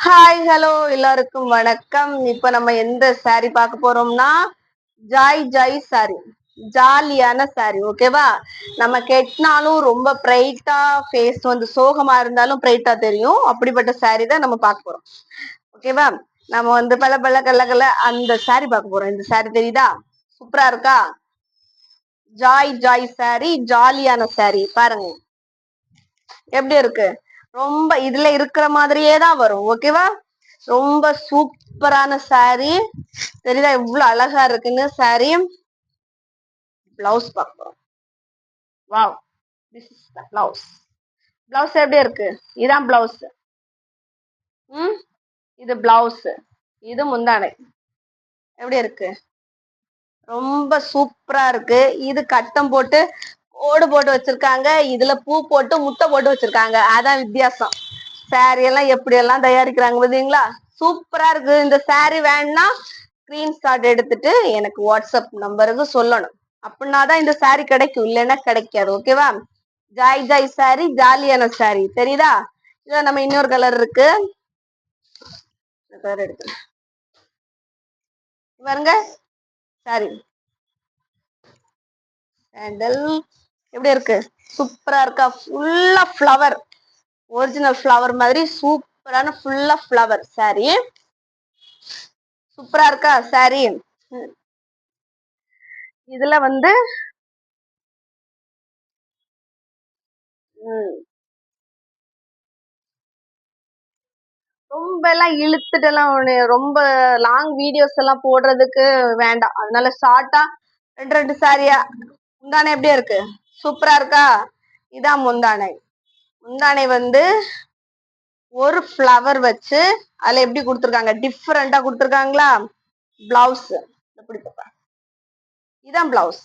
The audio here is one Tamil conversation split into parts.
ஹாய் ஹலோ எல்லாருக்கும் வணக்கம். இப்ப நம்ம எந்த சாரி பார்க்க போறோம்னா ஜாய் ஜாய் சாரி ஜாலியான சாரி ஓகேவா நம்ம கெட்டினாலும் ரொம்ப பிரைட்டா ஃபேஸ் வந்து சோகமா இருந்தாலும் பிரைட்டா தெரியும். அப்படிப்பட்ட சாரி தான் நம்ம பார்க்க போறோம். ஓகேவா நம்ம வந்து பல பல கல்ல கல்ல அந்த சாரி பார்க்க போறோம். இந்த சாரி தெரியுதா? சூப்பரா இருக்கா? ஜாய் ஜாய் சாரி ஜாலியான சாரி பாருங்க. எப்படி இருக்கு? ரொம்ப இதுல இருக்கிற மாதிரியே தான் வரும் ஓகேவா ரொம்ப சூப்பரான சாரி தெரியுதா? இவ்வளவு அழகா இருக்குன்னு சாரி பிளவுஸ் பார்ப்போம். Wow this is the blouse blouse எப்படி இருக்கு? இதான் பிளவுஸ் ம்? இது பிளவுஸ் இது முந்தானை. எப்படி இருக்கு? ரொம்ப சூப்பரா இருக்கு. இது கட்டம் போட்டு ஓடு போட்டு வச்சிருக்காங்க. இதுல பூ போட்டு முட்டை போட்டு வச்சிருக்காங்க. அதான் வித்தியாசம். சாரி எல்லாம் எப்படி எல்லாம் தயாரிக்கிறாங்க பாத்தீங்களா சூப்பரா இருக்கு இந்த சாரி வேணும்னா ஸ்கிரீன்ஷாட் எடுத்துட்டு எனக்கு வாட்ஸ்அப் நம்பருக்கு சொல்லணும். அப்படின்னா தான் இந்த சாரி கிடைக்கும். இல்லைன்னா கிடைக்காது. ஓகேவா ஜாய் ஜாய் சாரி ஜாலியான சாரி தெரியுதா? இதான் நம்ம இன்னொரு கலர் இருக்கு. கலர் எடுத்து பாருங்க. சாரி சாண்டல் எப்படி இருக்கு? சூப்பரா இருக்கா? ஃபுல்லா ஃப்ளவர் ஒரிஜினல் ஃப்ளவர் மாதிரி சூப்பரான ஃபுல்லா ஃப்ளவர் சாரி. சூப்பரா இருக்கா? சாரி. இதுல வந்து ரொம்ப எல்லாம் இழுத்துட்டு எல்லாம் ரொம்ப லாங் வீடியோஸ் எல்லாம் போடுறதுக்கு வேண்டாம். அதனால ஷார்ட்டா ரெண்டு ரெண்டு சாரியா உண்டான எப்படி இருக்கு? சூப்பரா இருக்கா? இதான் முந்தானை. முந்தானை வந்து ஒரு ஃப்ளவர் வச்சு அதுல எப்படி கொடுத்துருக்காங்க? டிஃப்ரெண்டா கொடுத்துருக்காங்களா? பிளவுஸ் எப்படி இதான் பிளவுஸ்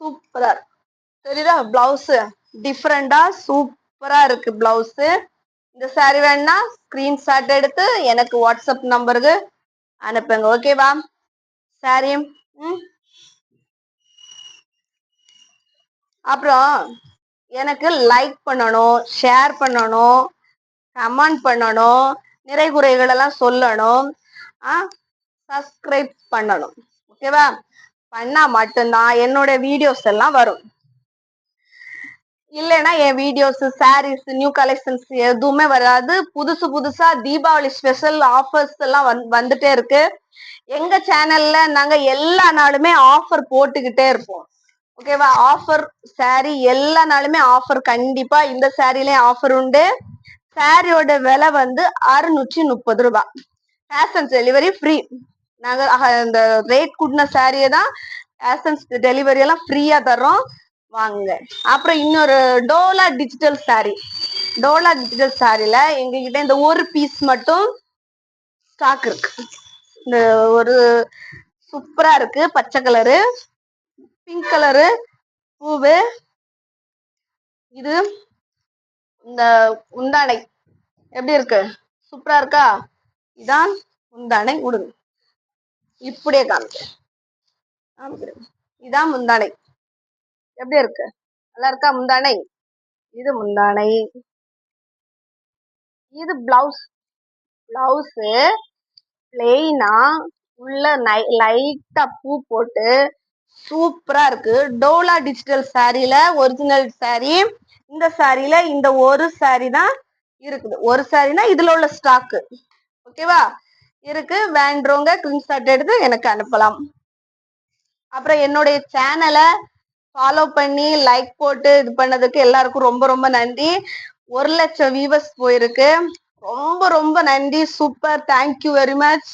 சூப்பரா இருக்கு. தெரியுதா? பிளவுஸ் டிஃப்ரெண்டா சூப்பரா இருக்கு பிளவுஸ் இந்த சாரி வேணா ஸ்கிரீன்ஷாட் எடுத்து எனக்கு வாட்ஸ்அப் நம்பருக்கு அனுப்புங்க. ஓகேவா சாரியும் ம்? அப்புறம் எனக்கு லைக் பண்ணணும் ஷேர் பண்ணணும் கமெண்ட் பண்ணணும் நிறை குறைகள் எல்லாம் சொல்லணும். ஆ சப்ஸ்கிரைப் பண்ணணும். ஓகேவா பண்ணா மட்டும்தான் என்னோட வீடியோஸ் எல்லாம் வரும். இல்லைன்னா என் வீடியோஸ் சாரீஸ் நியூ கலெக்ஷன்ஸ் எதுவுமே வராது. புதுசு புதுசா தீபாவளி ஸ்பெஷல் ஆஃபர்ஸ் எல்லாம் வந் வந்துட்டே இருக்கு. எங்க சேனல்ல நாங்க எல்லா நாளுமே ஆஃபர் போட்டுக்கிட்டே இருப்போம். ஓகேவா? ஆஃபர் சாரி எல்லா நாளுமே ஆஃபர் கண்டிப்பா இந்த சாரிலயும் ஆஃபர் உண்டு. சாரியோட விலை வந்து அறுநூற்றி முப்பது ரூபாய் கேஷ் டெலிவரி ஃப்ரீ நாங்கள் அந்த இந்த ரேட் கூட்டின சாரியை தான் கேஷ் அண்ட் டெலிவரி எல்லாம் ஃப்ரீயா தர்றோம். வாங்க அப்புறம் இன்னொரு Dola digital sorry Dola digital சாரியில எங்ககிட்ட இந்த ஒரு பீஸ் மட்டும் ஸ்டாக் இருக்கு. இந்த ஒரு சூப்பரா இருக்கு பச்சை கலரு பிங்க் கலரு பூவு இது இந்த உண்டானை எப்படி இருக்கு? சூப்பரா இருக்கா? இதான் முந்தானை உடுங்க இப்படியே காமிக்கிறேன். காமிக்கிறேன். இதான் முந்தானை. எப்படி இருக்கு? நல்லா இருக்கா முந்தானை? இது முந்தானை. இது பிளவுஸ் பிளவுஸு பிளெயினா உள்ள லைட்டா பூ போட்டு சூப்பரா இருக்கு. டோலா டிஜிட்டல் சாரீல ஒரிஜினல் saree இந்த சாரீல இந்த ஒரு saree தான் இருக்குது. ஒரு சாரினா இதுல உள்ள ஸ்டாக்கு ஓகேவா இருக்கு. வேண்டவங்க ஸ்கிரீன்ஷாட் எடுத்து எனக்கு அனுப்பலாம். அப்புறம் என்னுடைய சேனலை ஃபாலோ பண்ணி லைக் போட்டு இது பண்ணதுக்கு எல்லாருக்கும் ரொம்ப ரொம்ப நன்றி. ஒரு லட்சம் வியூவர்ஸ் போயிருக்கு. ரொம்ப ரொம்ப நன்றி. Super thank you very much